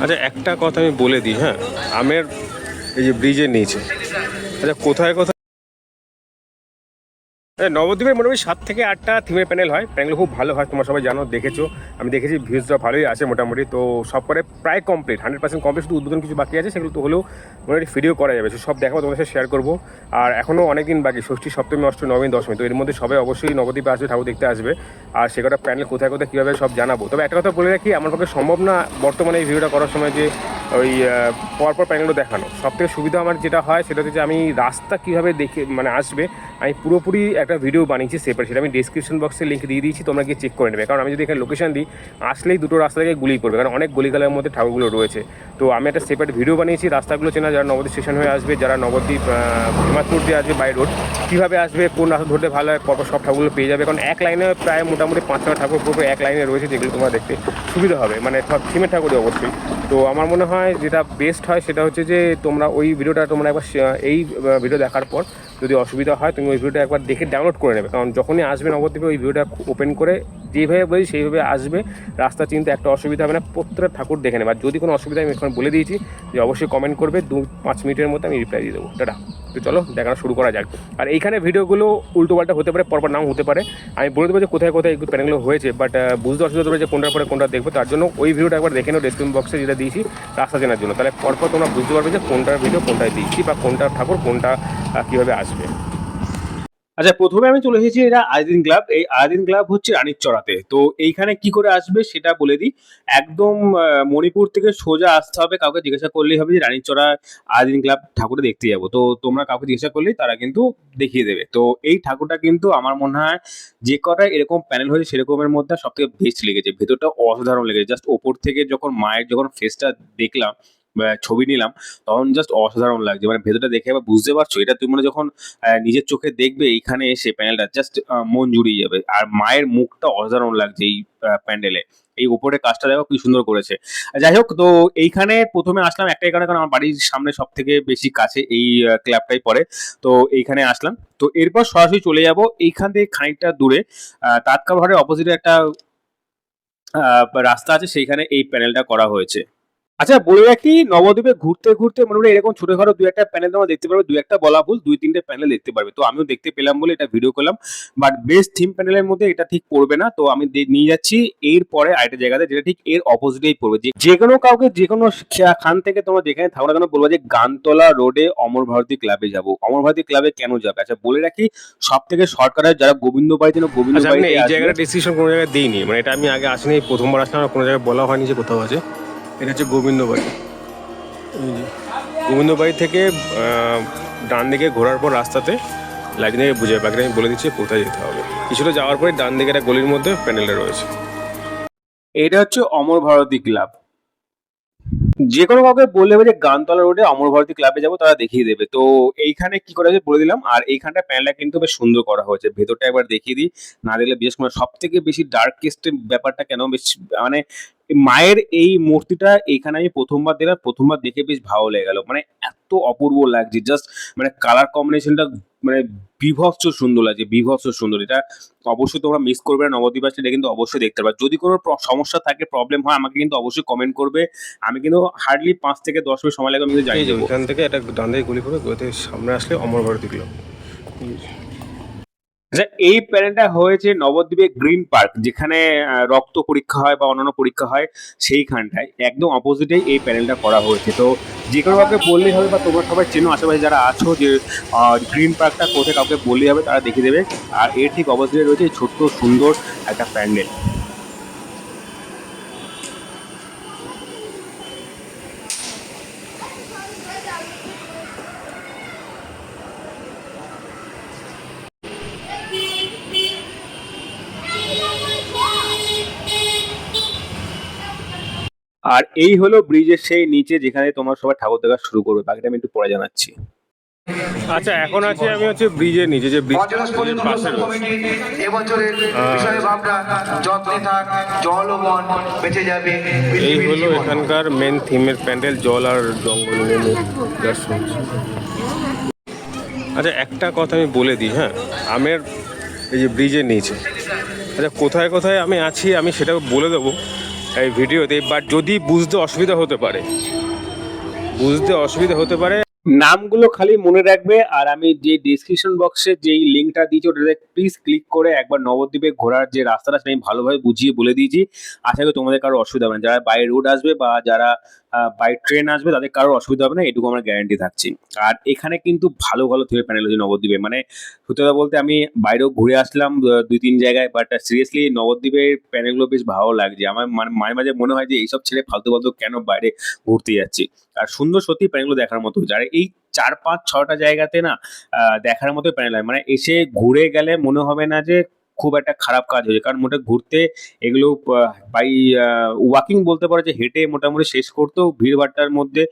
আচ্ছা একটা কথা আমি বলে দিই হ্যাঁ? আমের এই যে ব্রিজের নিচে আচ্ছা কোথায় কোথায় নবদ্বীপের মোটামুটি সাত থেকে আটটা থিমের প্যানেল হয়। প্যানেল খুব ভালো হয়, তোমরা সবাই জানো, দেখেছ। আমি দেখেছি ভিউজটা ভালোই আছে মোটামুটি। তো সব করে প্রায় কমপ্লিট হান্ড্রেড পার্সেন্ট কমপ্লিট শুধু উদ্বোধন কিছু বাকি আছে, সেগুলো তো হলেও মোটামুটি ভিডিও করা যাবে। সব দেখাবো, তোমাদের সাথে শেয়ার করব। আর এখনও অনেক দিন বাকি, ষষ্ঠী, সপ্তমী, অষ্টমী, নবমী, দশমী। তো এর মধ্যে সবাই অবশ্যই নবদ্বীপে আসবে, ঠাকুর দেখতে আসবে। আর সে কটা প্যানেল কোথায় কোথায় কীভাবে সব জানাব। তবে একটা কথা বলে রাখি, আমার পক্ষে সম্ভব না বর্তমানে এই ভিডিওটা করার সময় যে ওই পরপর প্যানেলগুলো দেখানো। সব থেকে সুবিধা আমার যেটা হয়, সেটা হচ্ছে যে আমি রাস্তা কীভাবে দেখে মানে আসবে, আমি পুরোপুরি একটা ভিডিও বানিয়েছি সেপারেট সেটা আমি ডিসক্রিপশন বক্সে লিঙ্ক দিয়ে দিয়েছি, তোমরা গিয়ে চেক করে নেবে। কারণ আমি যদি এখানে লোকেশন দিই, আসলেই দুটো রাস্তা থেকে গুলি করবে কারণ অনেক গলিগালের মধ্যে ঠাকুরগুলো রয়েছে। তো আমি একটা সেপারেট ভিডিও বানিয়েছি, রাস্তাগুলো চেনা, যারা নবদ্বীপ স্টেশন হয়ে আসবে, যারা নবদ্বীপ হিমাদপুর দিয়ে আসবে বাই রোড কীভাবে আসবে, কোন রাস্তা ধরতে ভালো হয় পরপর সব ঠাকুরগুলো পেয়ে যাবে, কারণ এক লাইনে প্রায় মোটামুটি পাঁচ ছটা ঠাকুর পুরো এক লাইনে রয়েছে, যেগুলো তোমরা দেখতে সুবিধা হবে। মানে সব থিমের ঠাকুরই অবশ্যই। তো আমার মনে হয় যেটা বেস্ট হয় সেটা হচ্ছে যে তোমরা ওই ভিডিওটা তোমরা একবার এই ভিডিও দেখার পর যদি অসুবিধা হয় তুমি ওই ভিডিওটা একবার দেখে ডাউনলোড করে নেবে। কারণ যখনই আসবে নবদ্বীপে ওই ভিডিওটা ওপেন করে যেভাবে বলি সেইভাবে আসবে। রাস্তা চিনতে একটা অসুবিধা হবে না, প্রত্যেকটা ঠাকুর দেখে নেবে। আর যদি কোনো অসুবিধা আমি এখন বলে দিয়েছি যে অবশ্যই কমেন্ট করবে। দু, পাঁচ মিনিটের মধ্যে আমি রিপ্লাই দিয়ে দেবো। টাটা। তো চলো দেখানো শুরু করা যাক। আর এইখানে ভিডিওগুলো উল্টো পাল্টা হতে পারে, পরপর নাও হতে পারে। আমি বলে দেবো যে কোথায় কোথায় এই প্যানেলগুলো হয়েছে বাট বুঝতে অসুবিধা হতে যে কোনটার পরে কোনটা দেখব। তার জন্য ওই ভিডিওটা একবার দেখে নাও ডেসক্রিপশন বক্সে যেটা দিয়েছি, রাস্তা চেনার জন্য। তাহলে পরপর তোমরা বুঝতে পারবে যে কোনটার ভিডিও কোনটায় দিচ্ছি বা কোনটা ঠাকুর, কোনটা কীভাবে আসবে। আচ্ছা প্রথমে আমি চলে এসেছি এটা আয়োদিন ক্লাব এই আয়োদিন ক্লাব হচ্ছে রানীর চড়াতে। তো এইখানে কি করে আসবে সেটা বলে দিই। একদম মণিপুর থেকে সোজা আসতে হবে। কাউকে জিজ্ঞাসা করলেই হবে যে, রানীর চড়া আয়োদিন ক্লাব ঠাকুরে দেখতে যাব। তো তোমরা কাউকে জিজ্ঞাসা করলেই তারা কিন্তু দেখিয়ে দেবে। তো এই ঠাকুরটা কিন্তু আমার মনে হয় যে কটা এরকম প্যানেল হয়েছে সেরকমের মধ্যে সব থেকে বেস্ট লেগেছে। ভেতরটা অসাধারণ লেগেছে। জাস্ট ওপর থেকে যখন মায়ের যখন ফেসটা দেখলাম ছবি নিলাম, তখন জাস্ট অসাধারণ লাগছে। মানে ভেতরটা দেখে আবার বুঝতে পারছ, এটা তুমি মানে যখন নিজের চোখে দেখবে, এইখানে এসে প্যানেলটা জাস্ট মন জুড়িয়ে যাবে। আর মায়ের মুখটা অসাধারণ লাগছে এই প্যান্ডেলে এই উপরে কাজটা দেখো কি সুন্দর করেছে। যাই হোক, তো এইখানে প্রথমে আসলাম একটাই কারণে কারণ আমার বাড়ির সামনে সব থেকে বেশি কাছে এই ক্লাবটাই পড়ে। তো এইখানে আসলাম। তো এরপর সরাসরি চলে যাব এইখান থেকে খানিকটা দূরে। তাৎকাল ঘরের অপোজিটে একটা রাস্তা আছে, সেইখানে এই প্যানেলটা করা হয়েছে। আচ্ছা বলে রাখি নবদ্বীপে ঘুরতে ঘুরতে মনে মোটামুটি এরকম ছোটখাটো দু একটা প্যানেল তোমরা দেখতে পারবে দু একটা বলা ভুল দুই তিনটে প্যানেল দেখতে পারবে। তো আমিও দেখতে পেলাম বলে এটা ভিডিও করলাম। বাট বেস্ট থিম প্যানেলের মধ্যে এটা ঠিক পড়বে না তো আমি নিয়ে যাচ্ছি। এর পরে আরেকটা জায়গাতে যেটা ঠিক এর অপোজিটেই পড়বে। যে যে কোনো কাউকে যে কোনো খান থেকে তোমরা যেখানে থাকো না কেন বলব যে গানতলা রোডে অমর ভারতী ক্লাবে যাব। অমর ভারতী ক্লাবে কেন যাবে? আচ্ছা বলে রাখি সব থেকে সরকারের যারা গোবিন্দ বাড়ি যেন গোবিন্দ আচ্ছা এই। জায়গাটা ডিসিশন কোনো জায়গায় দিইনি। মানে এটা আমি আগে আসিনি প্রথমবার আসলাম কোনো জায়গায় বলা হয়নি যে কোথাও আছে। এটা হচ্ছে গোবিন্দবাড়ি। গোবিন্দবাড়ি থেকে ডান দিকে ঘোরার পর রাস্তাতে লাইটিং থেকে বুঝে বাকিটা আমি বলে দিচ্ছি কোথায় যেতে হবে। কিছুটা যাওয়ার পরে ডান দিকে একটা গলির মধ্যে প্যান্ডেলটা রয়েছে। এটা হচ্ছে অমর ভারতী ক্লাব। যে কোনো কাউকে বললে হবে যে গানতলা রোডে অমর ভারতী ক্লাবে যাব, তারা দেখিয়ে দেবে। তো এইখানে কি করা হয়েছে বলে দিলাম, আর এইখানটা প্যানেলটা কিন্তু বেশ সুন্দর করা হয়েছে। ভেতরটা একবার দেখিয়ে দিই, না দেখলে বিশেষ করে সব থেকে বেশি ডার্কেস্ট ব্যাপারটা কেন বেশ মানে মায়ের এই মূর্তিটা এখানে আমি প্রথমবার দেখলাম, প্রথমবার দেখে বেশ ভালো লেগে গেল মানে এত অপূর্ব লাগছে জাস্ট মানে কালার কম্বিনেশনটা মানে বিভৎস সুন্দর লাগছে বিভৎস সুন্দর। এটা অবশ্যই তোমরা মিস করবে না নবদ্বীপ আসলে এটা কিন্তু অবশ্যই দেখতে পারবে। যদি কোনো সমস্যা থাকে প্রবলেম হয় আমাকে কিন্তু অবশ্যই কমেন্ট করবে। আমি কিন্তু হার্ডলি পাঁচ থেকে দশ মিনিট সময় লাগবে আমি কিন্তু জানিয়ে দেবো। ওইখান থেকে একটা ডান দিকে গুলি করে গোতে সামনে আসলে অমর ভারতী ক্লাব আচ্ছা এই প্যানেলটা হয়েছে নবদ্বীপে গ্রিন পার্ক যেখানে রক্ত পরীক্ষা হয় বা অন্যান্য পরীক্ষা হয় সেইখানটায়। একদম অপোজিটেই এই প্যানেলটা করা হয়েছে। তো যে কোনো কাউকে বললেই হবে বা তোমরা সবাই চেনো আশেপাশে যারা আছো যে গ্রিন পার্কটা কোথায় কাউকে বললেই হবে তারা দেখে দেবে। আর এর ঠিক অবস্থায় রয়েছে ছোট্ট সুন্দর একটা প্যান্ডেল। আর এই হলো ব্রিজের সেই নিচে যেখানে তোমরা সবাই ঠাকুর দেখা শুরু করবে। বাকিটা আমি একটু পরে জানাচ্ছি। আচ্ছা এখন আছে আমি হচ্ছে ব্রিজের নিচে যে ব্রিজ পাশে এবছরের বিষয় ভাবনা যত্নে থাক জল ও মন বেঁচে যাবে এই হলো এখানকার মেন থিমের প্যান্ডেল জল আর জঙ্গল দর্শন আচ্ছা একটা কথা আমি বলে দিই হ্যাঁ? আমের এই যে ব্রিজের নিচে। আচ্ছা কোথায় কোথায় আমি আছি আমি সেটা বলে দেবো। এই ভিডিওতে বাট যদি বুঝতে অসুবিধা হতে পারে বুঝতে অসুবিধা হতে পারে নামগুলো খালি মনে রাখবে আর আমি যে ডিসক্রিপশন বক্সে যেই লিঙ্কটা দিয়েছি ওটাতে প্লিজ ক্লিক করে একবার নবদ্বীপে ঘোরার যে রাস্তাটা সেটা আমি ভালোভাবে বুঝিয়ে বলে দিয়েছি। আশা করি তোমাদের কারও অসুবিধা হবে না। যারা বাই রোড আসবে বা যারা বাই ট্রেন আসবে তাদের কারও অসুবিধা হবে না, এটুকু আমার গ্যারান্টি থাকছি। আর এখানে কিন্তু ভালো ভালো থিমের প্যানেল হচ্ছে নবদ্বীপে। মানে সত্যি কথা বলতে আমি বাইরেও ঘুরে আসলাম দুই তিন জায়গায় বাট সিরিয়াসলি নবদ্বীপের প্যানেলগুলো বেশ ভালো লাগছে। আমার মানে মাঝে মাঝে মনে হয় যে এইসব ছেড়ে ফালতু ফালতু কেন বাইরে ঘুরতে যাচ্ছি? আর সুন্দর সত্যি প্যানেলগুলো দেখার মতো। যারা এই চার, পাঁচ, ছটা জায়গাতে না দেখার মতো প্যানেল হয়। মানে এসে ঘুরে গেলে মনে হবে না যে খুব একটা খারাপ কাজ হয়েছে। কারণ মোটে ঘুরতে এগুলো বাই ওয়াকিং বলতে পারো যে হেঁটে মোটামুটি শেষ করতেও ভিড়ভাট্টার মধ্যে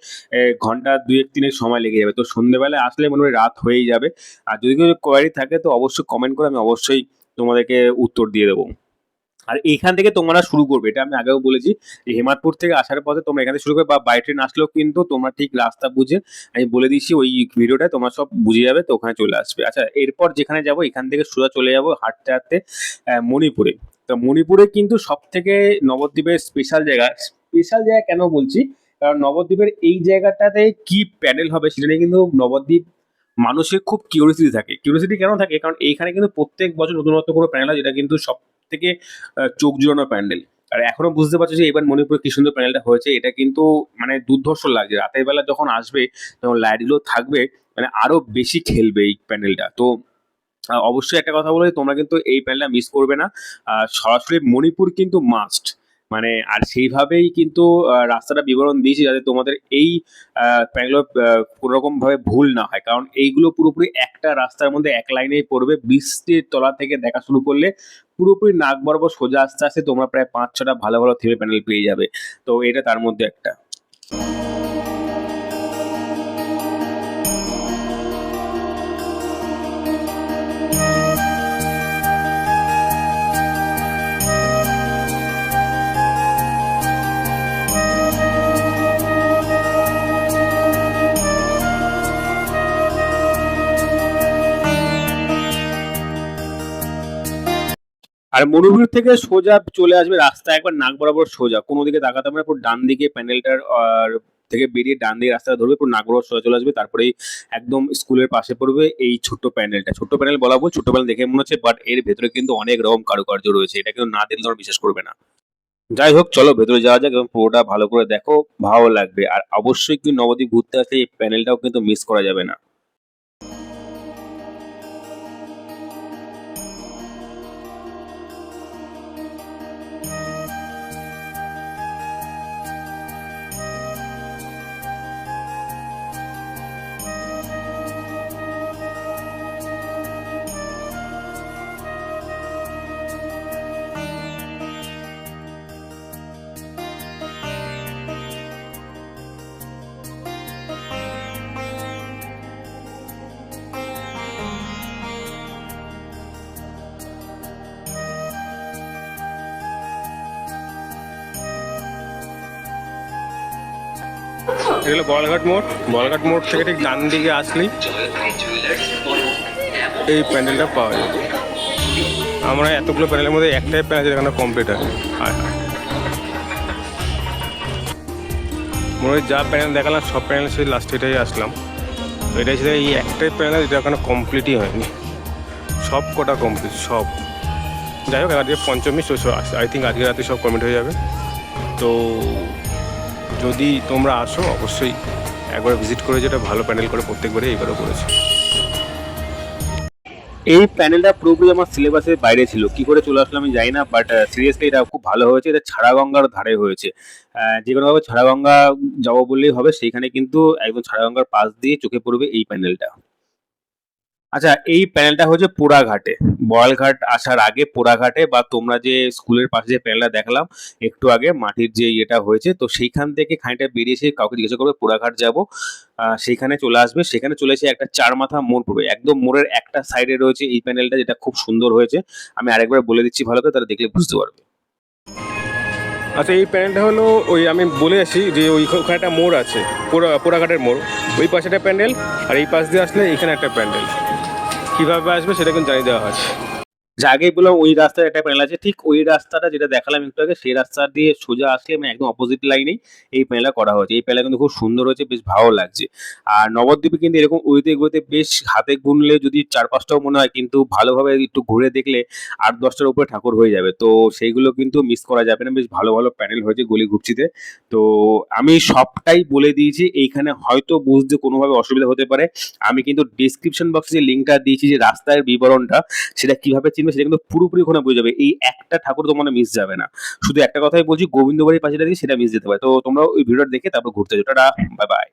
ঘণ্টা দুই এক তিনের সময় লেগে যাবে। তো সন্ধ্যেবেলায় আসলে মনে হয় রাত হয়েই যাবে। আর যদি কোনো কোয়ারি থাকে তো অবশ্যই কমেন্ট করে আমি অবশ্যই তোমাদেরকে উত্তর দিয়ে দেবো। আর এইখান থেকে তোমরা শুরু করবে, এটা আমি আগেও বলেছি। যে হেমাদপুর থেকে আসার পথে তোমরা এখান থেকে শুরু করবে, বা বাই ট্রেন আসলেও কিন্তু তোমরা ঠিক রাস্তা বুঝে আমি বলে দিচ্ছি ওই ভিডিওটা তোমরা সব বুঝে যাবে, তো ওখানে চলে আসবে। আচ্ছা এরপর যেখানে যাব, এখান থেকে সোজা চলে যাব হাঁটতে হাঁটতে মণিপুরে। তো মণিপুরে কিন্তু সব থেকে নবদ্বীপের স্পেশাল জায়গা। স্পেশাল জায়গা কেন বলছি? কারণ নবদ্বীপের এই জায়গাটাতে কি প্যানেল হবে সেটা নিয়ে কিন্তু নবদ্বীপ মানুষের খুব কিউরিয়াসিটি থাকে। কিউরিয়াসিটি কেন থাকে? কারণ এইখানে কিন্তু প্রত্যেক বছর নতুনত্ব করে প্যানেল হয়, যেটা কিন্তু সব থেকে চোখ জোড়ানো প্যান্ডেল। আর এখনও বুঝতে পারছ যে এবার মণিপুরে কি সুন্দর প্যান্ডেলটা হয়েছে, এটা কিন্তু মানে দুর্ধর্ষ লাগছে। রাতের বেলা যখন আসবে, তখন লাইটগুলো থাকবে মানে আরও বেশি খেলবে এই প্যান্ডেলটা। তো অবশ্যই একটা কথা বলে, তোমরা কিন্তু এই প্যান্ডেলটা মিস করবে না। সরাসরি মণিপুর কিন্তু মাস্ট মানে আর সেইভাবেই কিন্তু রাস্তাটা বিবরণ দিয়েছি যাতে তোমাদের এই প্যাগুলো কোনো রকম ভাবে ভুল না হয়। কারণ এইগুলো পুরোপুরি একটা রাস্তার মধ্যে এক লাইনেই পড়বে। বৃষ্টির তলা থেকে দেখা শুরু করলে পুরোপুরি নাক বরাবর সোজা আস্তে আস্তে তোমরা প্রায় পাঁচ ছটা ভালো ভালো থিমে প্যানেল পেয়ে যাবে। তো এটা তার মধ্যে একটা। আর মরুভূমি থেকে সোজা চলে আসবে রাস্তা একবার নাক বরাবর সোজা। কোনো দিকে তাকাতে হবে পুরো ডান দিকে প্যান্ডেলটার থেকে বেরিয়ে ডান দিকে রাস্তাটা ধরবে, পুরো নাক বরাবর সোজা চলে আসবে, তারপরেই একদম স্কুলের পাশে পড়বে এই ছোট্ট প্যান্ডেলটা ছোট্ট প্যান্ডেল বলা বল ছোট্ট প্যান্ডেল দেখে মনে হচ্ছে বাট এর ভেতরে কিন্তু অনেক রকম কারুকার্য রয়েছে, এটা কিন্তু না দেখলে তোমরা বিশ্বাস করবে না। যাই হোক, চলো ভেতরে যাওয়া যাক এবং পুরোটা ভালো করে দেখো, ভালো লাগবে। আর অবশ্যই কিন্তু নবদ্বীপ ঘুরতে আসলে এই প্যান্ডেলটাও কিন্তু মিস করা যাবে না। এটা হলো বলঘাট মোড়। বলঘাট মোড় থেকে ঠিক ডান দিকে আসলেই এই প্যান্ডেলটা পাওয়া যাবে আমরা এতগুলো প্যান্ডেলের মধ্যে একটাই প্যান্ডেল যেখানে কমপ্লিট আর মনে হয় যা প্যানেল দেখালাম, সব প্যানেল সেই লাস্ট এটাই আসলাম। এটাই ছিল এই একটাই প্যানেল যেটা এখনও কমপ্লিটই হয়নি। সব কটা কমপ্লিট সব। যাই হোক আজকে পঞ্চমী আই থিঙ্ক আজকে রাতে সব কমপ্লিট হয়ে যাবে। তো যদি তোমরা আসো, অবশ্যই একবার ভিজিট করে যেটা ভালো প্যানেল করে প্রত্যেকবারে এইবারও করেছে। এই প্যানেলটা পুরোপুরি আমার সিলেবাসের বাইরে ছিল। কি করে চলে আসলো আমি জানি না বাট সিরিয়াসলি এটা খুব ভালো হয়েছে। এটা ছাড়াগঙ্গার ধারে হয়েছে। যে কোনোভাবে ছাড়াগঙ্গা যাব বললেই হবে, সেইখানে কিন্তু একদম ছাড়াগঙ্গার পাশ দিয়ে চোখে পড়বে এই প্যানেলটা। আচ্ছা এই প্যানেলটা হচ্ছে পোড়াঘাটে। বয়ালঘাট আসার আগে পোড়াঘাটে বা তোমরা যে স্কুলের পাশে যে প্যানেলটা দেখলাম, একটু আগে মাটির যে ইয়েটা হয়েছে, তো সেইখান থেকে খানিকটা বেরিয়ে এসে কাউকে জিজ্ঞাসা করবে, পোড়াঘাট যাব? সেইখানে চলে আসবে। সেখানে চলে এসে একটা চার মাথা মোড় পড়বে। একদম মোড়ের একটা সাইডে রয়েছে এই প্যানেলটা, যেটা খুব সুন্দর হয়েছে। আমি আরেকবার বলে দিচ্ছি ভালো করে তারা দেখলে বুঝতে পারবে। আচ্ছা এই প্যান্ডেলটা হলো ওই আমি বলে আসি যে ওই ওখানে একটা মোড় আছে, পোড়া পোড়াঘাটের মোড়। ওই পাশে একটা প্যান্ডেল আর এই পাশ দিয়ে আসলে এখানে একটা প্যান্ডেল। কীভাবে আসবে সেটা কিন্তু জানিয়ে দেওয়া আছে যা আগেই বললাম ওই রাস্তায় একটা প্যানেল আছে, ঠিক ওই রাস্তাটা যেটা দেখালাম একটু আগে, সেই রাস্তা দিয়ে সোজা আসলে মানে একদম অপোজিট লাইনেই এই প্যানেলটা করা হয়েছে। এই প্যানেলটা কিন্তু খুব সুন্দর হয়েছে, বেশ ভালো লাগছে। আর নবদ্বীপে কিন্তু এরকম ওইতে এগোতে বেশ হাতে গুনলে যদি চার পাঁচটাও মনে হয় কিন্তু ভালোভাবে একটু ঘুরে দেখলে আট দশটার উপরে ঠাকুর হয়ে যাবে। তো সেইগুলো কিন্তু মিস করা যাবে না, বেশ ভালো ভালো প্যানেল হয়েছে গলি ঘুপচিতে তো আমি সবটাই বলে দিয়েছি, এইখানে হয়তো বুঝতে কোনোভাবে অসুবিধা হতে পারে। আমি কিন্তু ডিসক্রিপশন বক্সে যে লিঙ্কটা দিয়েছি যে রাস্তার বিবরণটা, সেটা কীভাবে চিনবে সেটা কিন্তু পুরোপুরি ওখানে বুঝে যাবে। এই একটা ঠাকুর তোমার মিস যাবে না। শুধু একটা কথাই বলছি, গোবিন্দবাড়ির পাশে দিয়ে সেটা মিস যেতে পারে। তো তোমরা ওই ভিডিওটা দেখে তারপর ঘুরতে যাও। Tata bye bye